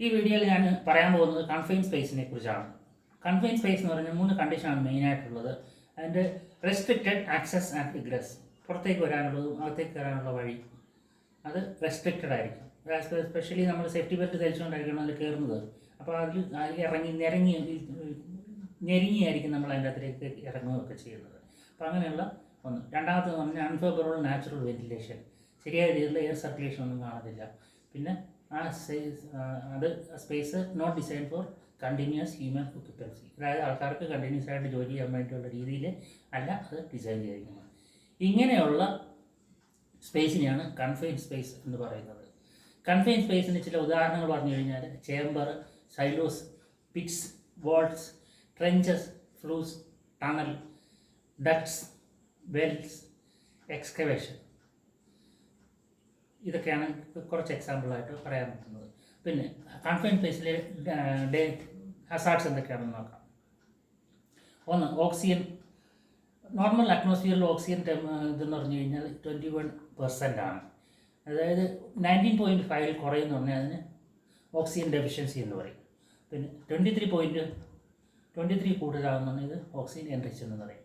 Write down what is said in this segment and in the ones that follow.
ഈ വീഡിയോയിൽ ഞാൻ പറയാൻ പോകുന്നത് കൺഫൈൻ സ്പേസിനെ കുറിച്ചാണ്. കൺഫൈൻ സ്പേസ് എന്ന് പറഞ്ഞാൽ മൂന്ന് കണ്ടീഷനാണ് മെയിനായിട്ടുള്ളത് അതിന്റെ റെസ്ട്രിക്റ്റഡ് ആക്സസ് ആൻഡ് ഇഗ്രസ് പുറത്തേക്ക് വരാനുള്ളതും അകത്തേക്ക് കയറാനുള്ള വഴി. അത് റെസ്ട്രിക്റ്റഡ് ആയിരിക്കും. സ്പെഷ്യലി നമ്മൾ സേഫ്റ്റി ബെൽറ്റ് ധരിച്ചുകൊണ്ടായിരിക്കണം അതിൽ കയറുന്നത്. അപ്പോൾ അതിൽ അതിൽ ഇറങ്ങി നിരങ്ങി ഞെരുങ്ങിയായിരിക്കും നമ്മൾ അതിന്റെ അകത്തേക്ക് ഇറങ്ങുകയൊക്കെ ചെയ്യുന്നത്. അപ്പോൾ അങ്ങനെയുള്ള ഒന്ന്. രണ്ടാമത്തെ പറഞ്ഞാൽ അൺഫേവറബിൾ നാച്ചുറൽ വെന്റിലേഷൻ ശരിയായ രീതിയിലുള്ള എയർ സർക്കുലേഷൻ ഒന്നും കാണത്തില്ല. പിന്നെ ആ അത് space not design for continuous human occupancy അതായത് ആൾക്കാർക്ക് കണ്ടിന്യൂസ് ആയിട്ട് ജോലി ചെയ്യാൻ വേണ്ടിയുള്ള രീതിയിൽ അല്ല അത് ഡിസൈൻ ചെയ്തിരിക്കുന്നത്. ഇങ്ങനെയുള്ള സ്പേസിനെയാണ് കൺഫൈൻ സ്പേസ് എന്ന് പറയുന്നത്. കൺഫൈൻ സ്പേസിന് ചില ഉദാഹരണങ്ങൾ പറഞ്ഞു കഴിഞ്ഞാൽ chamber silos pits walls trenches flues tunnel ducts wells excavation ഇതൊക്കെയാണ് കുറച്ച് എക്സാമ്പിളായിട്ട് പറയാൻ പറ്റുന്നത്. പിന്നെ കൺഫൈൻ പ്ലേസിലെ ഡേ ഹസാർട്സ് എന്തൊക്കെയാണെന്ന് നോക്കാം. ഒന്ന് ഓക്സിജൻ നോർമൽ അറ്റ്മോസ്ഫിയറിൽ ഓക്സിജൻ ടെം ഇതെന്ന് പറഞ്ഞു കഴിഞ്ഞാൽ ട്വന്റി വൺ പെർസെന്റ് ആണ്. അതായത് നയന്റീൻ പോയിന്റ് ഫൈവിൽ കുറയുന്നു പറഞ്ഞാൽ അതിന് ഓക്സിജൻ ഡെഫിഷ്യൻസി എന്ന് പറയും. പിന്നെ twenty three point twenty three കൂടുതലാകുന്ന ഇത് ഓക്സിജൻ എൻറിച്ച് എന്ന് പറയും.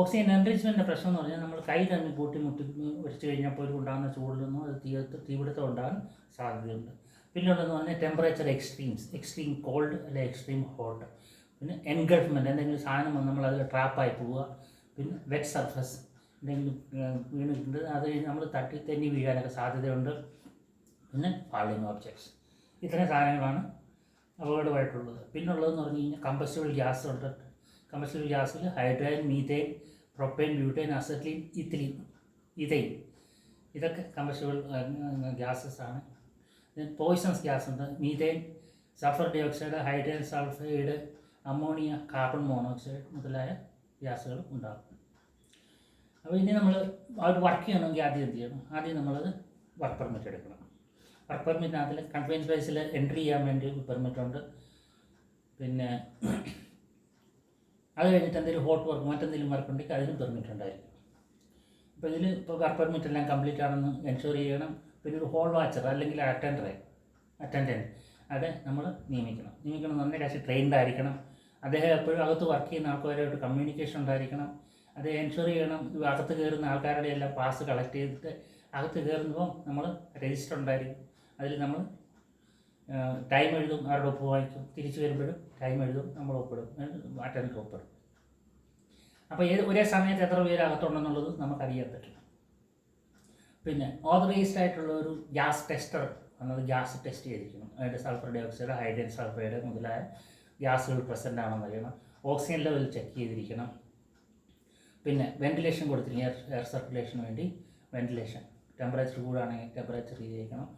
ഓക്സിജൻ എൻറിച്ച്മെന്റിന്റെ പ്രശ്നം എന്ന് പറഞ്ഞാൽ നമ്മൾ കൈ തന്നെ പൂട്ടി മുട്ടി വെച്ച് കഴിഞ്ഞാൽ പോലും ഉണ്ടാകുന്ന ചൂടിൽ നിന്നും അത് തീ തീപിടുത്തം ഉണ്ടാകാൻ സാധ്യതയുണ്ട്. പിന്നെ ഉള്ളതെന്ന് പറഞ്ഞാൽ ടെമ്പറേച്ചർ എക്സ്ട്രീംസ് എക്സ്ട്രീം കോൾഡ് അല്ലെ എക്സ്ട്രീം ഹോട്ട് പിന്നെ എൻഗൾഫ്മെന്റ് എന്തെങ്കിലും സാധനം വന്ന് നമ്മൾ അതിൽ ട്രാപ്പായി പോവുക. പിന്നെ വെറ്റ് സർഫസ് എന്തെങ്കിലും വീണിട്ടുണ്ട് അത് നമ്മൾ തട്ടി തന്നെ വീഴാനൊക്കെ സാധ്യതയുണ്ട്. പിന്നെ ഫാളിങ് ഓബ്ജക്ട്സ് ഇത്രയും സാധനങ്ങളാണ് അപകടമായിട്ടുള്ളത്. പിന്നുള്ളതെന്ന് പറഞ്ഞു കഴിഞ്ഞാൽ കമ്പസ്റ്റബിൾ ഗ്യാസ് ഉണ്ട്. കമ്പസ്റ്റബിൾ ഗ്യാസിൽ hydrogen methane propane butane acetylene ethylene ethane ഇതൊക്കെ കമ്പസ്റ്റബിൾ ഗ്യാസസ് ആണ്. പോയിസൺസ് ഗ്യാസ് ഉണ്ട്. Methane sulphur dioxide hydrogen sulphide ammonia carbon monoxide മുതലായ ഗ്യാസുകൾ ഉണ്ടാകും അപ്പോൾ ഇനി നമ്മൾ അവർ വർക്ക് ചെയ്യണമെങ്കിൽ ആദ്യം എന്ത് ചെയ്യണം? ആദ്യം നമ്മളത് വർക്ക് പെർമിറ്റ് എടുക്കണം. വർക്ക് പെർമിറ്റിനകത്തിൽ കൺഫൈൻ സ്പേസിൽ എൻട്രി ചെയ്യാൻ വേണ്ടി പെർമിറ്റ് ഉണ്ട്. പിന്നെ അത് കഴിഞ്ഞിട്ട് എന്തെങ്കിലും ഹോട്ട് വർക്ക് മറ്റെന്തെങ്കിലും വർക്ക് ഉണ്ടെങ്കിൽ അതിനും പെർമിറ്റ് ഉണ്ടായിരിക്കും അപ്പോൾ ഇതിൽ ഇപ്പോൾ വർക്ക് പെർമിറ്റ് എല്ലാം കംപ്ലീറ്റ് ആണെന്ന് എൻഷുർ ചെയ്യണം. പിന്നെ ഒരു ഹോൾ വാച്ചർ അല്ലെങ്കിൽ അറ്റൻഡറെ അറ്റൻഡന്റ് അത് നമ്മൾ നിയമിക്കണം. നിയമിക്കണം നന്ന കാശ് ട്രെയിൻഡ് ആയിരിക്കണം. അദ്ദേഹം എപ്പോഴും അകത്ത് വർക്ക് ചെയ്യുന്ന ആൾക്കാരുമായിട്ട് കമ്മ്യൂണിക്കേഷൻ ഉണ്ടായിരിക്കണം. അത് എൻഷുർ ചെയ്യണം. അകത്ത് കയറുന്ന ആൾക്കാരുടെ എല്ലാം പാസ് കളക്ട് ചെയ്തിട്ട് അകത്ത് കയറുമ്പോൾ നമ്മൾ രജിസ്റ്റർ ഉണ്ടായിരിക്കും. അതിൽ നമ്മൾ ടൈം എഴുതും ആരുടെ ഒപ്പ് വായിക്കും തിരിച്ചു വരുമ്പോഴും ടൈം എഴുതും നമ്മൾ ഒപ്പിടും അറ്റൻഡർ ഒപ്പിടും. അപ്പോൾ ഏത് ഒരേ സമയത്ത് എത്ര പേര് അകത്തുണ്ടെന്നുള്ളത് നമുക്കറിയാൻ പറ്റും. പിന്നെ ഓതറൈസ്ഡ് ആയിട്ടുള്ള ഒരു ഗ്യാസ് ടെസ്റ്റർ എന്നത് ഗ്യാസ് ടെസ്റ്റ് ചെയ്തിരിക്കണം അതായത് sulphur dioxide hydrogen sulphide മുതലായ ഗ്യാസുകൾ പ്രസന്റ് ആണെന്ന് അറിയണം. ഓക്സിജൻ ലെവൽ ചെക്ക് ചെയ്തിരിക്കണം. പിന്നെ വെന്റിലേഷൻ കൊടുത്തിരിക്കും എയർ എയർ സർക്കുലേഷന് വേണ്ടി വെന്റിലേഷൻ ടെമ്പറേച്ചർ കൂടാണെങ്കിൽ ടെമ്പറേച്ചർ ചെയ്തിരിക്കണം.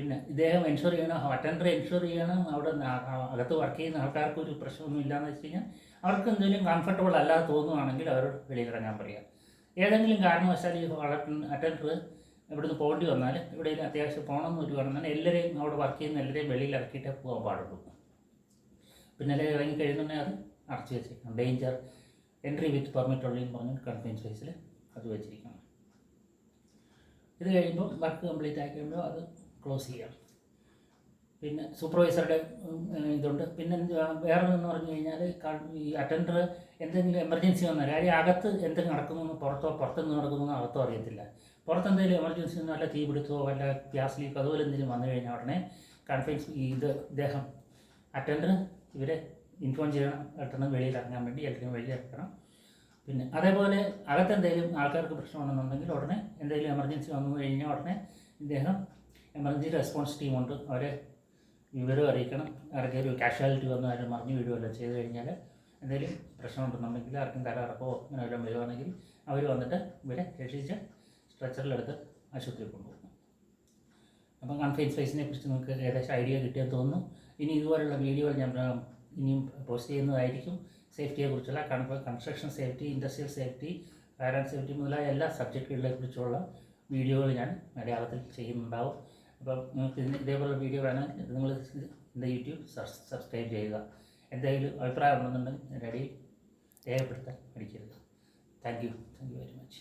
പിന്നെ ഇദ്ദേഹം എൻഷുർ ചെയ്യണം അറ്റൻഡർ എൻഷുർ ചെയ്യണം. അവിടെ അകത്ത് വർക്ക് ചെയ്യുന്ന ആൾക്കാർക്ക് ഒരു പ്രശ്നമൊന്നും ഇല്ലയെന്ന് വെച്ച് കഴിഞ്ഞാൽ അവർക്ക് എന്തെങ്കിലും കംഫർട്ടബിൾ അല്ലാതെ തോന്നുവാണെങ്കിൽ അവരോട് വെളിയിലിറങ്ങാൻ പറയുക ഏതെങ്കിലും കാരണവശാൽ ഈ അറ്റൻഡർ ഇവിടുന്ന് പോകേണ്ടി വന്നാൽ ഇവിടെ അത്യാവശ്യം ഒരു കാരണവശാലും എല്ലാവരെയും അവിടെ വർക്ക് ചെയ്യുന്ന എല്ലാവരെയും വെളിയിൽ ഇറക്കിയിട്ടേ പോകാൻ പാടുള്ളൂ. പിന്നെ എല്ലാവരും ഇറങ്ങി കഴിയുന്നുണ്ടെങ്കിൽ അത് അടച്ചു വെച്ചേക്കണം. ഡേഞ്ചർ എൻട്രി വിത്ത് പെർമിറ്റ് ഉള്ളതെന്ന് പറഞ്ഞ് കൺഫൈൻ സ്പേസിൽ അത് വെച്ചിരിക്കണം. ഇത് കഴിയുമ്പോൾ വർക്ക് കംപ്ലീറ്റ് ആക്കി കഴിയുമ്പോൾ അത് ക്ലോസ് ചെയ്യാം. പിന്നെ സൂപ്പർവൈസറുടെ ഇതുണ്ട്. പിന്നെ വേറെ എന്ന് പറഞ്ഞു കഴിഞ്ഞാൽ ഈ അറ്റൻഡർ എന്തെങ്കിലും എമർജൻസി വന്നാൽ കാര്യം അകത്ത് എന്തെങ്കിലും നടക്കുന്നു പുറത്തോ പുറത്തുനിന്ന് നടക്കുന്നു അകത്തോ അറിയത്തില്ല. പുറത്ത് എന്തെങ്കിലും എമർജൻസി ഒന്നും വല്ല തീ പിടുത്തോ വല്ല ഗ്യാസ് ലീക്ക് അതുപോലെ എന്തെങ്കിലും വന്നു കഴിഞ്ഞാൽ ഉടനെ കൺഫൈൻസ് ഇത് ഇദ്ദേഹം അറ്റൻഡർ ഇവരെ ഇൻഫോം ചെയ്യണം. പെട്ടെന്ന് വെളിയിൽ ഇറങ്ങാൻ വേണ്ടി എല്ലാവരും വെളിയിൽ ഇറക്കണം. പിന്നെ അതേപോലെ അകത്തെന്തെങ്കിലും ആൾക്കാർക്ക് പ്രശ്നമുണ്ടെന്നുണ്ടെങ്കിൽ ഉടനെ എന്തെങ്കിലും എമർജൻസി വന്നു കഴിഞ്ഞാൽ ഉടനെ ഇദ്ദേഹം എമർജൻസി റെസ്പോൺസ് ടീമുണ്ട് അവരെ വിവരം അറിയിക്കണം. ആർക്കെങ്കിലും കാഷ്വാലിറ്റി വന്നു ആരും മറിഞ്ഞു വീഴുമല്ലോ ചെയ്ത് കഴിഞ്ഞാൽ എന്തെങ്കിലും പ്രശ്നമുണ്ടെന്നുണ്ടെങ്കിൽ ആർക്കും തലകറക്കോ അങ്ങനെ വല്ലതും വരുവാണെങ്കിൽ അവർ വന്നിട്ട് ഇവരെ രക്ഷിച്ച് സ്ട്രെച്ചറിലെടുത്ത് ആശുപത്രിയിൽ കൊണ്ടുപോകും. അപ്പം കൺഫൈൻ സ്പേസിനെ കുറിച്ച് നിങ്ങൾക്ക് ഏകദേശം ഐഡിയ കിട്ടിയെന്ന് തോന്നുന്നു. ഇനി ഇതുപോലുള്ള വീഡിയോകൾ ഞാൻ ഇനിയും പോസ്റ്റ് ചെയ്യുന്നതായിരിക്കും. സേഫ്റ്റിയെക്കുറിച്ചുള്ള construction safety industrial safety fire and safety മുതലായ എല്ലാ സബ്ജക്റ്റുകളെ കുറിച്ചുള്ള വീഡിയോകൾ ഞാൻ മലയാളത്തിൽ ചെയ്യുന്നുണ്ടാവും. അപ്പം നിങ്ങൾക്ക് ഇതേപോലെ വീഡിയോ വേണമെങ്കിൽ നിങ്ങൾ എന്റെ യൂട്യൂബ് സബ്സ്ക്രൈബ് ചെയ്യുക. എന്തെങ്കിലും അഭിപ്രായം ഉണ്ടെന്നുണ്ടെങ്കിൽ റെഡി രേഖപ്പെടുത്താൻ മടിക്കരുത് thank you thank you very much